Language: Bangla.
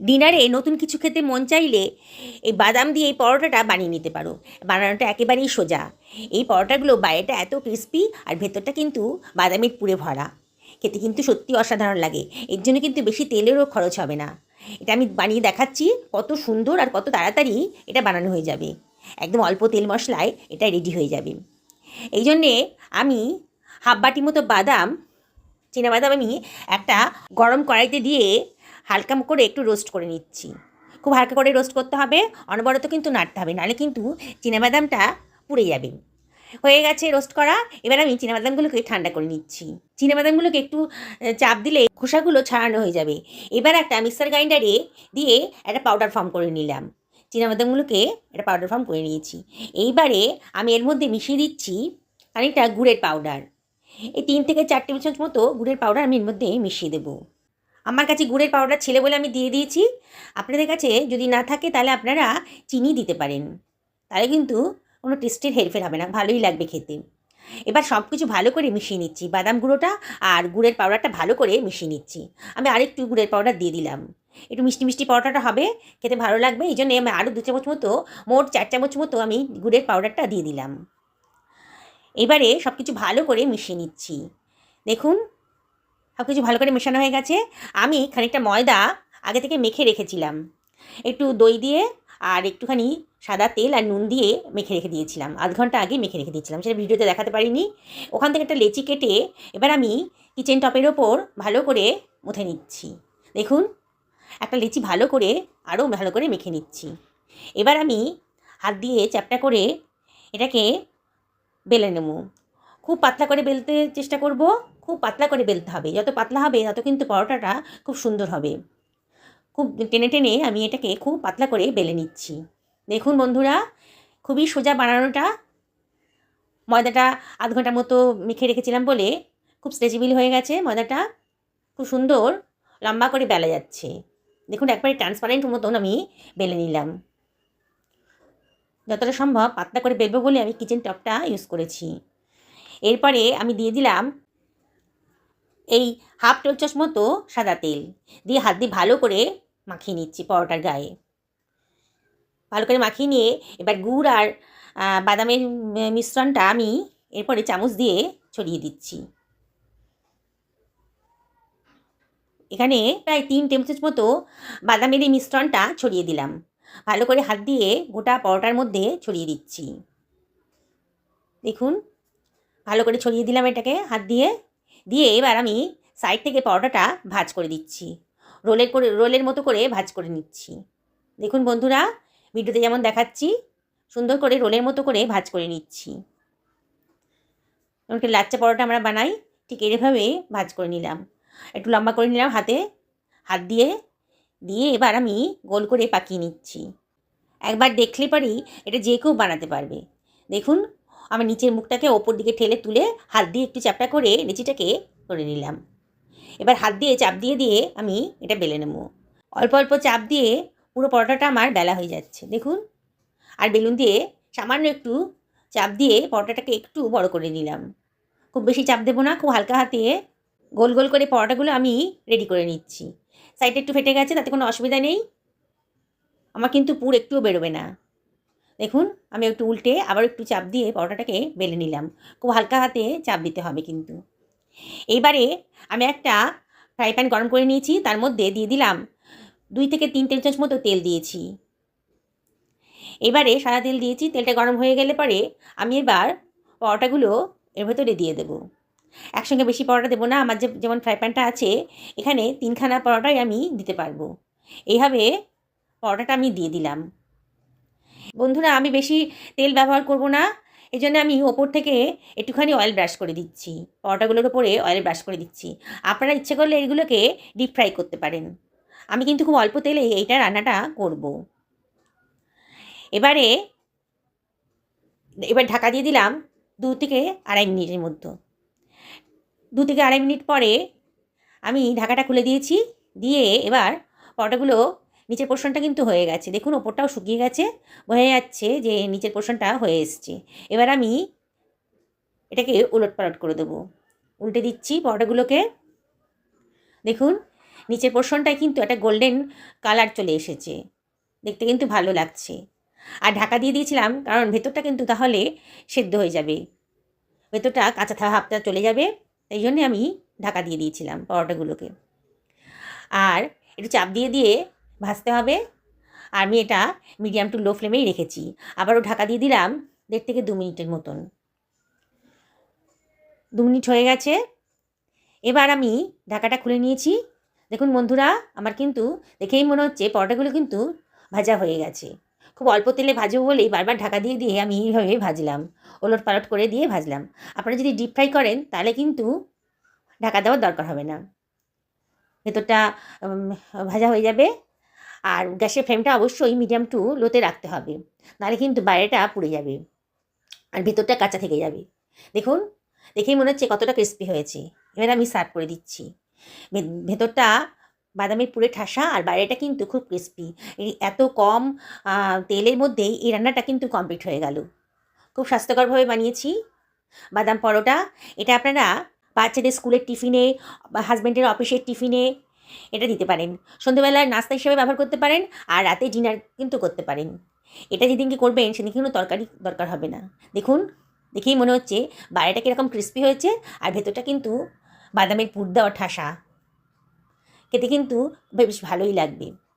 ডিনারে নতুন কিছু খেতে মন চাইলে এই বাদাম দিয়ে এই পরোটাটা বানিয়ে নিতে পারো। বানানোটা একেবারেই সোজা। এই পরোটাগুলো বাইরেটা এত ক্রিস্পি আর ভেতরটা কিন্তু বাদামের পুরে ভরা। খেতে কিন্তু সত্যি অসাধারণ লাগে। এর জন্য কিন্তু বেশি তেলেরও খরচ হবে না। এটা আমি বানিয়ে দেখাচ্ছি কত সুন্দর আর কত তাড়াতাড়ি এটা বানানো হয়ে যাবে। একদম অল্প তেল মশলায় এটা রেডি হয়ে যাবে। এই জন্যে আমি হাফ বাটি মতো বাদাম বাদাম আমি একটা গরম কড়াইতে দিয়ে হালকা করে একটু রোস্ট করে নিচ্ছি। খুব হালকা করে রোস্ট করতে হবে, অনবরত কিন্তু নাড়তে হবে, নাহলে কিন্তু বাদামটা পুড়ে যাবে। হয়ে গেছে রোস্ট করা, এবার আমি বাদামগুলোকে ঠান্ডা করে নিচ্ছি। বাদামগুলোকে একটু চাপ দিলে খোসাগুলো ছাড়ানো হয়ে যাবে। এবার একটা মিক্সার গ্রাইন্ডারে দিয়ে একটা পাউডার ফর্ম করে নিলাম। বাদামগুলোকে একটা পাউডার ফর্ম করে নিয়েছি। এইবারে আমি এর মধ্যে মিশিয়ে দিচ্ছি খানিকটা গুড়ের পাউডার এই তিন থেকে চার টেবিল চামচ মতো গুড়ের পাউডার আমি এর মধ্যে মিশিয়ে দেবো। আমার কাছে গুড়ের পাউডার ছেলে বলে আমি দিয়ে দিয়েছি। আপনাদের কাছে যদি না থাকে তাহলে আপনারা চিনি দিতে পারেন। তাহলে কিন্তু কোনো টেস্টের হেরফের হবে না, ভালোই লাগবে খেতে। এবার সব কিছু ভালো করে মিশিয়ে নিচ্ছি, বাদাম গুঁড়োটা আর গুড়ের পাউডারটা ভালো করে মিশিয়ে নিচ্ছি। আমি আরেকটু গুড়ের পাউডার দিয়ে দিলাম। একটু মিষ্টি মিষ্টি পরোটাটা হবে, খেতে ভালো লাগবে, এই জন্যে আমি আরও দু চামচ মতো, মোট চার চামচ মতো আমি গুড়ের পাউডারটা দিয়ে দিলাম। এবারে সব কিছু ভালো করে মিশিয়ে নিচ্ছি। দেখুন সব কিছু ভালো করে মেশানো হয়ে গেছে। আমি খানিকটা ময়দা আগে থেকে মেখে রেখেছিলাম। একটু দই দিয়ে আর একটুখানি সাদা তেল আর নুন দিয়ে মেখে রেখে দিয়েছিলাম। আধ ঘণ্টা আগে মেখে রেখে দিয়েছিলাম। সেটা ভিডিওতে দেখাতে পারিনি। ওখান থেকে একটা লেচি কেটে এবার আমি কিচেন টপের ওপর ভালো করে মুথে নিচ্ছি। দেখুন, একটা লেচি ভালো করে আরও ভালো করে মেখে নিচ্ছি। এবার আমি হাত দিয়ে চ্যাপটা করে এটাকে বেলে নেব। খুব পাতলা করে বেলতে চেষ্টা করব। খুব পাতলা করে বেলতে হবে। যত পাতলা হবে, তত কিন্তু পরোটাটা খুব সুন্দর হবে। খুব টেনে টেনে আমি এটাকে খুব পাতলা করে বেলে নিচ্ছি। দেখুন বন্ধুরা, খুবই সোজা বানানোটা, ময়দাটা আধ ঘণ্টার মতো মেখে রেখেছিলাম বলে খুব স্ট্রেচেবল হয়ে গেছে ময়দাটা। খুব সুন্দর, লম্বা করে বেলা যাচ্ছে। দেখুন, একবারে ট্রান্সপারেন্ট মতন আমি বেলে নিলাম। যতটা সম্ভব পাতলা করে বেলবো বলে আমি কিচেন টপটা ইউজ করেছি। এরপরে আমি দিয়ে দিলাম এই হাফ চামচ মতো সাদা তেল। দিয়ে হাত দিয়ে ভালো করে মাখিয়ে নিচ্ছি পরোটার গায়ে। ভালো করে মাখিয়ে নিয়ে এবার গুড় আর বাদামের মিশ্রণটা আমি এরপরে চামচ দিয়ে ছড়িয়ে দিচ্ছি। এখানে প্রায় তিন চামচ মতো বাদামের এই মিশ্রণটা ছড়িয়ে দিলাম। ভালো করে হাত দিয়ে গোটা পরোটার মধ্যে ছড়িয়ে দিচ্ছি। দেখুন ভালো করে ছড়িয়ে দিলাম এটাকে, হাত দিয়ে। দিয়ে এবার আমি সাইড থেকে পরোটাটা ভাজ করে দিচ্ছি। রোলের করে, রোলের মতো করে ভাজ করে নিচ্ছি। দেখুন বন্ধুরা, ভিডিওতে যেমন দেখাচ্ছি, সুন্দর করে রোলের মতো করে ভাজ করে নিচ্ছি। যেমন কি লাচ্চা পরোটা আমরা বানাই, ঠিক এভাবে ভাজ করে নিলাম। একটু লম্বা করে নিলাম হাতে, হাত দিয়ে। দিয়ে এবার আমি গোল করে পাকিয়ে নিচ্ছি। একবার দেখলে পরেই এটা যে কেউ বানাতে পারবে। দেখুন আমার নিচের মুখটাকে ওপর দিকে ঠেলে তুলে হাত দিয়ে একটু চাপটা করে নিচিটাকে করে নিলাম। এবার হাত দিয়ে চাপ দিয়ে দিয়ে আমি এটা বেলে নেব। অল্প অল্প চাপ দিয়ে পুরো পরোটাটা আমার বেলা হয়ে যাচ্ছে, দেখুন। আর বেলুন দিয়ে সামান্য একটু চাপ দিয়ে পরোটাটাকে একটু বড় করে নিলাম। খুব বেশি চাপ দেবো না, খুব হালকা হাতে গোল গোল করে পরোটাগুলো আমি রেডি করে নিচ্ছি। সাইডটা একটু ফেটে গেছে, তাতে কোনো অসুবিধা নেই। আমার কিন্তু পুর একটুও বেরোবে না। দেখুন, আমি একটু উল্টে আবার একটু চাপ দিয়ে পরোটাটাকে বেলে নিলাম। খুব হালকা হাতে চাপ দিতে হবে কিন্তু। এইবারে আমি একটা ফ্রাই প্যান গরম করে নিয়েছি, তার মধ্যে দিয়ে দিলাম দুই থেকে তিন টেবিল চামচ মতো তেল দিয়েছি। এবারে সাদা তেল দিয়েছি, তেলটা গরম হয়ে গেলে পরে আমি এবার পরোটাগুলো এর ভেতরে দিয়ে দেবো। একসঙ্গে বেশি পরোটা দেবো না, আমার যে যেমন ফ্রাই প্যানটা আছে, এখানে তিনখানা পরোটাই আমি দিতে পারব। এইভাবে পরোটাটা আমি দিয়ে দিলাম। বন্ধুরা, আমি বেশি তেল ব্যবহার করব না। এই জন্য আমি ওপর থেকে একটুখানি অয়েল ব্রাশ করে দিচ্ছি। পরোটাগুলোর ওপরে অয়েল ব্রাশ করে দিচ্ছি। আপনারা ইচ্ছে করলে এগুলোকে ডিপ ফ্রাই করতে পারেন। আমি কিন্তু খুব অল্প তেলে এইটা রান্নাটা করব। এবারে, এবার ঢাকা দিয়ে দিলাম দু থেকে আড়াই মিনিটের মধ্যে। দু থেকে আড়াই মিনিট পরে আমি ঢাকাটা খুলে দিয়েছি। দিয়ে এবার পরোটাগুলো নিচের পোর্শনটা কিন্তু হয়ে গেছে। দেখুন, ওপরটাও শুকিয়ে গেছে, বোঝা যাচ্ছে যে নিচের পোর্শনটা হয়ে এসছে। এবার আমি এটাকে উলট পালট করে দেবো। উল্টে দিচ্ছি পরোটাগুলোকে। দেখুন, নিচের পোর্শনটায় কিন্তু একটা গোল্ডেন কালার চলে এসেছে। দেখতে কিন্তু ভালো লাগছে। আর ঢাকা দিয়ে দিয়েছিলাম, কারণ ভেতরটা কিন্তু তাহলে সেদ্ধ হয়ে যাবে। ভেতরটা কাঁচা থাকা হাফটা চলে যাবে এই জন্যে আমি ঢাকা দিয়ে দিয়েছিলাম পরোটাগুলোকে। আর একটু চাপ দিয়ে দিয়ে ভাজতে হবে। আর আমি এটা মিডিয়াম টু লো ফ্লেমেই রেখেছি। আবারও ঢাকা দিয়ে দিলাম দেড় থেকে দু মিনিটের মতন। দু মিনিট হয়ে গেছে। এবার আমি ঢাকাটা খুলে নিয়েছি। দেখুন বন্ধুরা, আমার কিন্তু দেখেই মনে হচ্ছে পরোটাগুলো কিন্তু ভাজা হয়ে গেছে। খুব অল্প তেলে ভাজবো বলেই বারবার ঢাকা দিয়ে দিয়ে আমি এইভাবে ভাজলাম। ওলট পালট করে দিয়ে ভাজলাম। আপনারা যদি ডিপ ফ্রাই করেন, তাহলে কিন্তু ঢাকা দেওয়ার দরকার হবে না। ভেতরটা ভাজা হয়ে যাবে। আর গ্যাসের ফ্লেমটা অবশ্যই মিডিয়াম টু লোতে রাখতে হবে। নাহলে কিন্তু বাইরেটা পুড়ে যাবে আর ভেতরটা কাঁচা থেকে যাবে। দেখুন, দেখেই মনে হচ্ছে কতটা ক্রিস্পি হয়েছে। এবার আমি সার্ভ করে দিচ্ছি। ভেতরটা বাদামের পুরে ঠাসা আর বাইরেটা কিন্তু খুব ক্রিস্পি এত কম তেলের মধ্যেই এই রান্নাটা কিন্তু কমপ্লিট হয়ে গেল। খুব স্বাস্থ্যকরভাবে বানিয়েছি। বাদাম পরোটা, এটা আপনারা বাচ্চাদের স্কুলের টিফিনে বা হাজব্যান্ডের অফিসের টিফিনে এটা দিতে পারেন। সন্ধ্যেবেলায় নাস্তা হিসেবে ব্যবহার করতে পারেন আর রাতে ডিনার কিন্তু করতে পারেন। এটা যেদিনকে করবেন সেদিন কোনো তরকারি দরকার হবে না। দেখুন, দেখেই মনে হচ্ছে বাইরেটা কীরকম ক্রিস্পি হয়েছে আর ভেতরটা কিন্তু বাদামের পুর দেওয়া ঠাসা। খেতে কিন্তু বেশ ভালোই লাগবে।